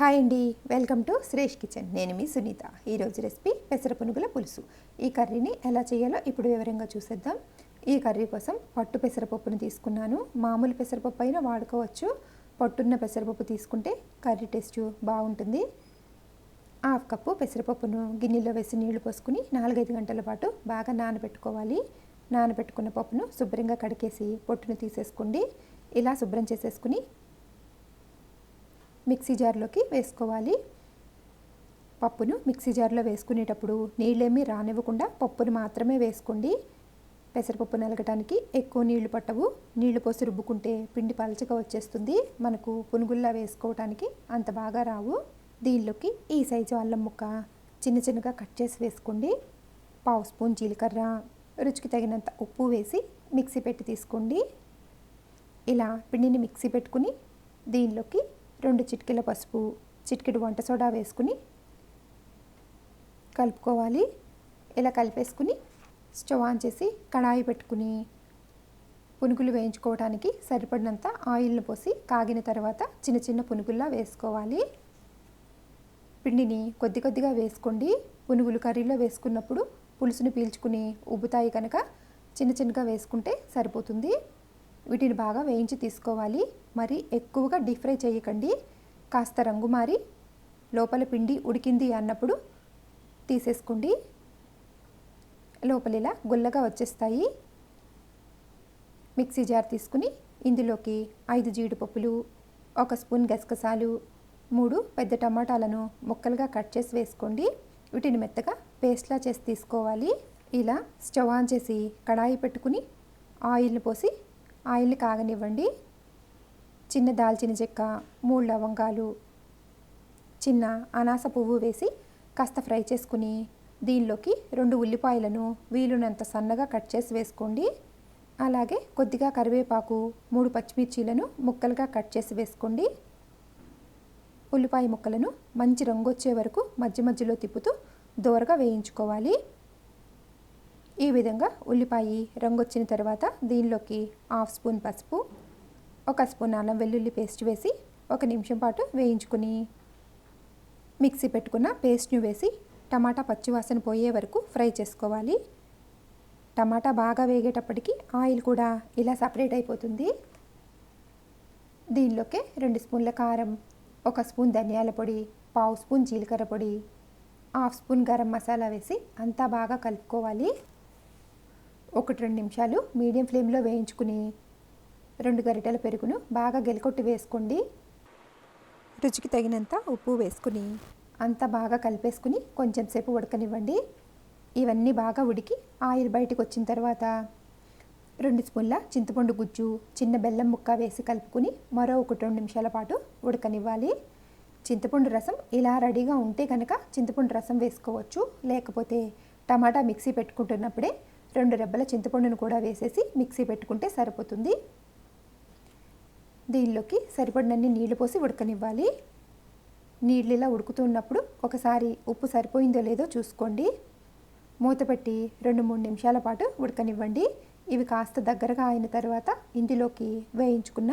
Hi అండి. Welcome to Shresh Kitchen. నేను మీ సునీత. ఈరోజు రెసిపీ పెసర పునుగుల పులుసు. ఈ కర్రీని ఎలా చేయాలో ఇప్పుడు వివరంగా చూసేద్దాం. ఈ కర్రీ కోసం పట్టు పెసరపప్పును తీసుకున్నాను. మామూలు పెసరపప్పు అయినా వాడుకోవచ్చు. పట్టున్న పెసరపప్పు తీసుకుంటే కర్రీ టేస్ట్ బాగుంటుంది. హాఫ్ కప్పు పెసరపప్పును గిన్నెలో వేసి నీళ్ళు పోసుకుని నాలుగైదు గంటల పాటు బాగా నానబెట్టుకోవాలి. నానబెట్టుకున్న పప్పును శుభ్రంగా కడిగేసి పొట్టును తీసేసుకోండి. ఇలా శుభ్రం చేసేసుకుని మిక్సీ జార్లోకి వేసుకోవాలి. పప్పును మిక్సీ జార్లో వేసుకునేటప్పుడు నీళ్ళేమీ రానివ్వకుండా పప్పును మాత్రమే వేసుకోండి. పెసరపప్పు నలగటానికి ఎక్కువ నీళ్ళు పట్టవు. నీళ్ళు పోసి రుబ్బుకుంటే పిండి పలచగా వచ్చేస్తుంది. మనకు పునుగుల్లా వేసుకోవటానికి అంత బాగా రావు. దీనిలోకి ఈ సైజు అల్లం ముక్క చిన్న చిన్నగా కట్ చేసి వేసుకోండి. పావు స్పూన్ జీలకర్ర రుచికి తగినంత ఉప్పు వేసి మిక్సీ పెట్టి తీసుకోండి. ఇలా పిండిని మిక్సీ పెట్టుకుని దీనిలోకి రెండు చిటికెల పసుపు చిటికెడు వంట సోడా వేసుకుని కలుపుకోవాలి. ఇలా కలిపేసుకుని స్టవ్ ఆన్ చేసి కడాయి పెట్టుకుని పునుగులు వేయించుకోవడానికి సరిపడినంత ఆయిల్ని పోసి కాగిన తర్వాత చిన్న చిన్న పునుగుల్లా వేసుకోవాలి. పిండిని కొద్ది కొద్దిగా వేసుకోండి. పునుగులు కర్రీలో వేసుకున్నప్పుడు పులుసుని పీల్చుకుని ఉబ్బుతాయి కనుక చిన్న చిన్నగా వేసుకుంటే సరిపోతుంది. వీటిని బాగా వేయించి తీసుకోవాలి. మరి ఎక్కువగా డీప్ ఫ్రై చేయకండి. కాస్త రంగు మారి లోపల పిండి ఉడికింది అన్నప్పుడు తీసేసుకోండి. లోపల ఇలా గుల్లగా వచ్చేస్తాయి. మిక్సీ జార్ తీసుకుని ఇందులోకి ఐదు జీడిపప్పులు ఒక స్పూన్ గసగసాలు మూడు పెద్ద టమాటాలను ముక్కలుగా కట్ చేసి వేసుకోండి. వీటిని మెత్తగా పేస్ట్లా చేసి తీసుకోవాలి. ఇలా స్టవ్ ఆన్ చేసి కడాయి పెట్టుకుని ఆయిల్ని పోసి ఆయిల్ని కాగనివ్వండి. చిన్న దాల్చిన చెక్క మూడు లవంగాలు చిన్న అనాస పువ్వు వేసి కాస్త ఫ్రై చేసుకుని దీనిలోకి రెండు ఉల్లిపాయలను వీలునంత సన్నగా కట్ చేసి వేసుకోండి. అలాగే కొద్దిగా కరివేపాకు మూడు పచ్చిమిర్చీలను ముక్కలుగా కట్ చేసి వేసుకోండి. ఉల్లిపాయ ముక్కలను మంచి రంగు వచ్చే వరకు మధ్య మధ్యలో తిప్పుతూ దోరగా వేయించుకోవాలి. ఈ విధంగా ఉల్లిపాయ రంగు వచ్చిన తర్వాత దీనిలోకి హాఫ్ స్పూన్ పసుపు ఒక స్పూన్ అల్లం వెల్లుల్లి పేస్ట్ వేసి ఒక నిమిషం పాటు వేయించుకుని మిక్సీ పెట్టుకున్న పేస్ట్ని వేసి టమాటా పచ్చివాసన పోయే వరకు ఫ్రై చేసుకోవాలి. టమాటా బాగా వేగేటప్పటికి ఆయిల్ కూడా ఇలా సపరేట్ అయిపోతుంది. దీనిలోకి రెండు స్పూన్ల కారం ఒక స్పూన్ ధనియాల పొడి పావు స్పూన్ జీలకర్ర పొడి హాఫ్ స్పూన్ గరం మసాలా వేసి అంతా బాగా కలుపుకోవాలి. ఒకటి రెండు నిమిషాలు మీడియం ఫ్లేమ్లో వేయించుకుని రెండు గరిటెల పెరుగును బాగా గెలకొట్టి వేసుకోండి. రుచికి తగినంత ఉప్పు వేసుకుని అంతా బాగా కలిపేసుకుని కొంచెం సేపు ఉడకనివ్వండి. ఇవన్నీ బాగా ఉడికి ఆయిల్ బయటకు వచ్చిన తర్వాత రెండు స్పూన్ల చింతపండు గుజ్జు చిన్న బెల్లం ముక్క వేసి కలుపుకుని మరో ఒకటి రెండు నిమిషాల పాటు ఉడకనివ్వాలి. చింతపండు రసం ఇలా రెడీగా ఉంటే కనుక చింతపండు రసం వేసుకోవచ్చు. లేకపోతే టమాటా మిక్సీ పెట్టుకుంటున్నప్పుడే రెండు రెబ్బల చింతపండును కూడా వేసేసి మిక్సీ పెట్టుకుంటే సరిపోతుంది. దీనిలోకి సరిపడినన్ని నీళ్ళు పోసి ఉడకనివ్వాలి. నీళ్ళు ఇలా ఉడుకుతున్నప్పుడు ఒకసారి ఉప్పు సరిపోయిందో లేదో చూసుకోండి. మూత పెట్టి రెండు మూడు నిమిషాల పాటు ఉడకనివ్వండి. ఇవి కాస్త దగ్గరగా అయిన తర్వాత ఇందులోకి వేయించుకున్న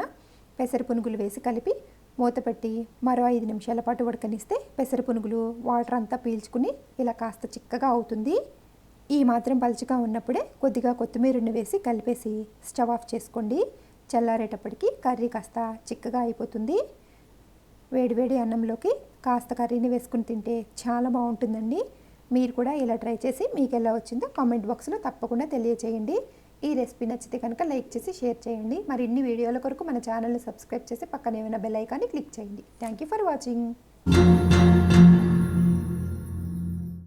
పెసర పునుగులు వేసి కలిపి మూత పెట్టి మరో ఐదు నిమిషాల పాటు ఉడకనిస్తే పెసర పునుగులు వాటర్ అంతా పీల్చుకుని ఇలా కాస్త చిక్కగా అవుతుంది. ఈ మాత్రం పలుచగా ఉన్నప్పుడే కొద్దిగా కొత్తిమీరను వేసి కలిపేసి స్టవ్ ఆఫ్ చేసుకోండి. చల్లారేటప్పటికి కర్రీ కాస్త చిక్కగా అయిపోతుంది. వేడివేడి అన్నంలోకి కాస్త కర్రీని వేసుకుని తింటే చాలా బాగుంటుందండి. మీరు కూడా ఇలా ట్రై చేసి మీకు ఎలా వచ్చిందో కామెంట్ బాక్స్లో తప్పకుండా తెలియచేయండి. ఈ రెసిపీ నచ్చితే కనుక లైక్ చేసి షేర్ చేయండి. మరి ఇన్ని వీడియోల కొరకు మన ఛానల్ని సబ్స్క్రైబ్ చేసి పక్కన ఏమైనా బెల్ ఐకాన్ని క్లిక్ చేయండి. Thank you for watching.